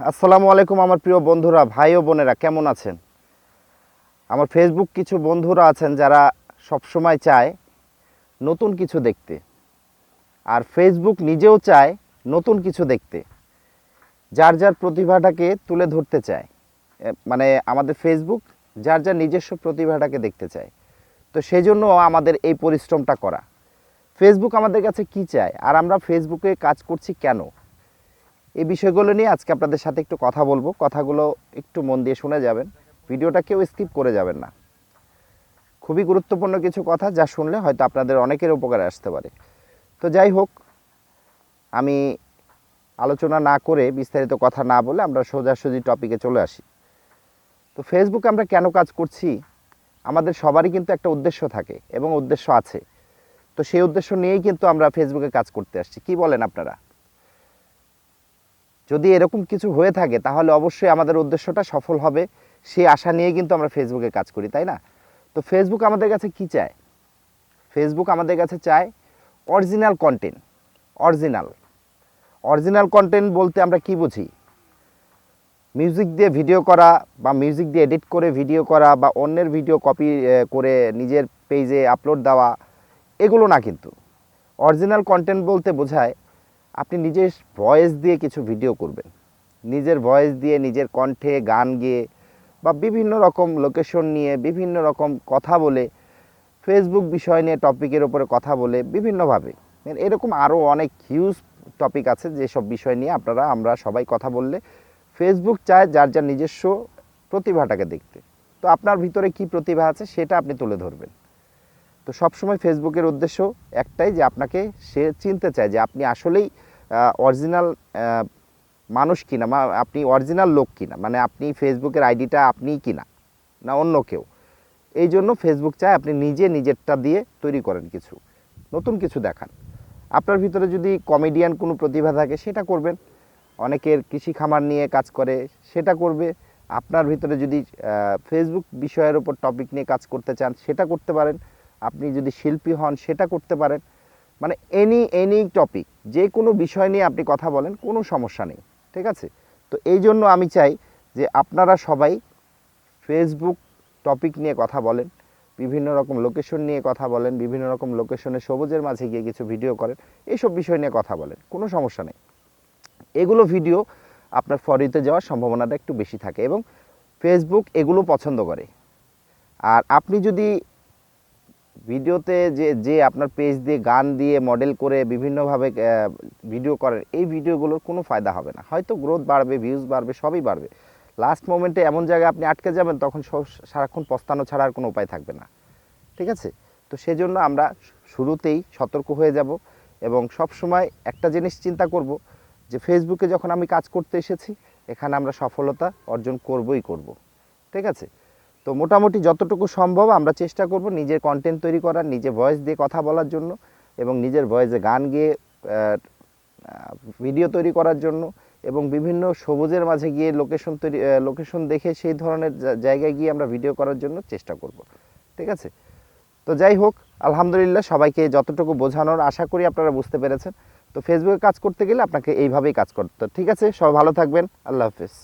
আসসালামু আলাইকুম আমার প্রিয় বন্ধুরা, ভাই ও বোনেরা, কেমন আছেন? আমার ফেসবুক কিছু বন্ধুরা আছেন যারা সবসময় চায় নতুন কিছু দেখতে, আর ফেসবুক নিজেও চায় নতুন কিছু দেখতে, যার যার প্রতিভাটাকে তুলে ধরতে চায়। মানে আমাদের ফেসবুক যার যার নিজস্ব প্রতিভাটাকে দেখতে চায়। তো সেই জন্য আমাদের এই পরিশ্রমটা করা। ফেসবুক আমাদের কাছে কি চায়? আর আমরা ফেসবুকে কাজ করছি কেন? এই বিষয়গুলো নিয়ে আজকে আপনাদের সাথে একটু কথা বলব। কথাগুলো একটু মন দিয়ে শুনে যাবেন। ভিডিওটা কেউ স্কিপ করে যাবেন না। খুবই গুরুত্বপূর্ণ কিছু কথা যা শুনলে হয়তো আপনাদের অনেকের উপকারে আসতে পারে। তো যাই হোক, আমি আলোচনা না করে বিস্তারিত কথা না বলে আমরা সোজাসুজি টপিকে চলে আসি। তো ফেসবুকে আমরা কেন কাজ করছি? আমাদের সবারই কিন্তু একটা উদ্দেশ্য থাকে এবং উদ্দেশ্য আছে। তো সেই উদ্দেশ্য নিয়েই কিন্তু আমরা ফেসবুকে কাজ করতে আসছি। কি বলেন আপনারা? যদি এরকম কিছু হয়ে থাকে, তাহলে অবশ্যই আমাদের উদ্দেশ্যটা সফল হবে। সেই আশা নিয়ে কিন্তু আমরা ফেসবুকে কাজ করি, তাই না? তো ফেসবুক আমাদের কাছে কি চায়? ফেসবুক আমাদের কাছে চায় original content original original content বলতে আমরা কি বুঝি? মিউজিক দিয়ে ভিডিও করা বা মিউজিক দিয়ে এডিট করে ভিডিও করা বা অন্যের ভিডিও কপি করে নিজের পেজে আপলোড দেওয়া, এগুলো না কিন্তু। অরিজিনাল কন্টেন্ট বলতে বোঝায় আপনি নিজের ভয়েস দিয়ে কিছু ভিডিও করবেন। নিজের ভয়েস দিয়ে নিজের কণ্ঠে গান গেয়ে বা বিভিন্ন রকম লোকেশন নিয়ে বিভিন্ন রকম কথা বলে ফেসবুক বিষয় নিয়ে টপিকের উপরে কথা বলে বিভিন্নভাবে। এরকম আরও অনেক হিউজ টপিক আছে যেসব বিষয় নিয়ে আপনারা, আমরা সবাই কথা বললে ফেসবুক চায় যার যার নিজস্ব প্রতিভাটাকে দেখতে। তো আপনার ভিতরে কি প্রতিভা আছে সেটা আপনি তুলে ধরবেন। তো সবসময় ফেসবুকের উদ্দেশ্য একটাই যে আপনাকে সে চিনতে চায় যে আপনি আসলেই অরিজিনাল মানুষ কিনা বা আপনি অরিজিনাল লোক কিনা মানে আপনি ফেসবুকের আইডিটা আপনিই কিনা, না অন্য কেউ, এই জন্য ফেসবুক চায় আপনি নিজে নিজেরটা দিয়ে তৈরি করেন কিছু, নতুন কিছু দেখান। আপনার ভিতরে যদি কমেডিয়ান কোনো প্রতিভা থাকে, সেটা করবেন, অনেকের কৃষি খামার নিয়ে কাজ করে, সেটা করবে, আপনার ভিতরে যদি ফেসবুক বিষয়ের ওপর টপিক নিয়ে কাজ করতে চান, সেটা করতে পারেন, আপনি যদি শিল্পী হন, সেটা করতে পারেন মানে এনি এনি টপিক যে কোনো বিষয় নিয়ে আপনি কথা বলেন, কোনো সমস্যা নেই, ঠিক আছে? তো এই জন্য আমি চাই যে আপনারা সবাই ফেসবুক টপিক নিয়ে কথা বলেন, বিভিন্ন রকম লোকেশন নিয়ে কথা বলেন, বিভিন্ন রকম লোকেশনে সবুজের মাঝে গিয়ে কিছু ভিডিও করেন এইসব বিষয় নিয়ে কথা বলেন, কোনো সমস্যা নেই। এগুলো ভিডিও আপনার ফরিতে যাওয়ার সম্ভাবনাটা একটু বেশি থাকে এবং ফেসবুক এগুলো পছন্দ করে। আর আপনি যদি ভিডিওতে যে যে আপনার পেজ দিয়ে গান দিয়ে মডেল করে বিভিন্নভাবে ভিডিও করেন, এই ভিডিওগুলোর কোনো ফায়দা হবে না। হয়তো গ্রোথ বাড়বে ভিউজ বাড়বে, সবই বাড়বে। লাস্ট মোমেন্টে এমন জায়গায় আপনি আটকে যাবেন, তখন সারাক্ষণ পস্তানো ছাড়া আর কোনো উপায় থাকবে না। ঠিক আছে? তো সেজন্য আমরা শুরুতেই সতর্ক হয়ে যাব এবং সব সময় একটা জিনিস চিন্তা করব যে ফেসবুকে যখন আমি কাজ করতে এসেছি, এখানে আমরা সফলতা অর্জন করবই করব। ঠিক আছে? তো মোটামুটি যতটুকু সম্ভব আমরা চেষ্টা করব নিজের কন্টেন্ট তৈরি করার, নিজে ভয়েস দিয়ে কথা বলার জন্য এবং নিজের ভয়েসে গান গেয়ে ভিডিও তৈরি করার জন্য এবং বিভিন্ন সবুজের মাঝে গিয়ে লোকেশন তৈরি লোকেশন দেখে সেই ধরনের জায়গায় গিয়ে আমরা ভিডিও করার জন্য চেষ্টা করব। ঠিক আছে? তো যাই হোক, আলহামদুলিল্লাহ সবাইকে যতটুকু বোঝানোর আশা করি আপনারা বুঝতে পেরেছেন। তো ফেসবুকে কাজ করতে গেলে আপনাকে এইভাবেই কাজ করতে। ঠিক আছে? সবাই ভালো থাকবেন। আল্লাহ হাফেজ।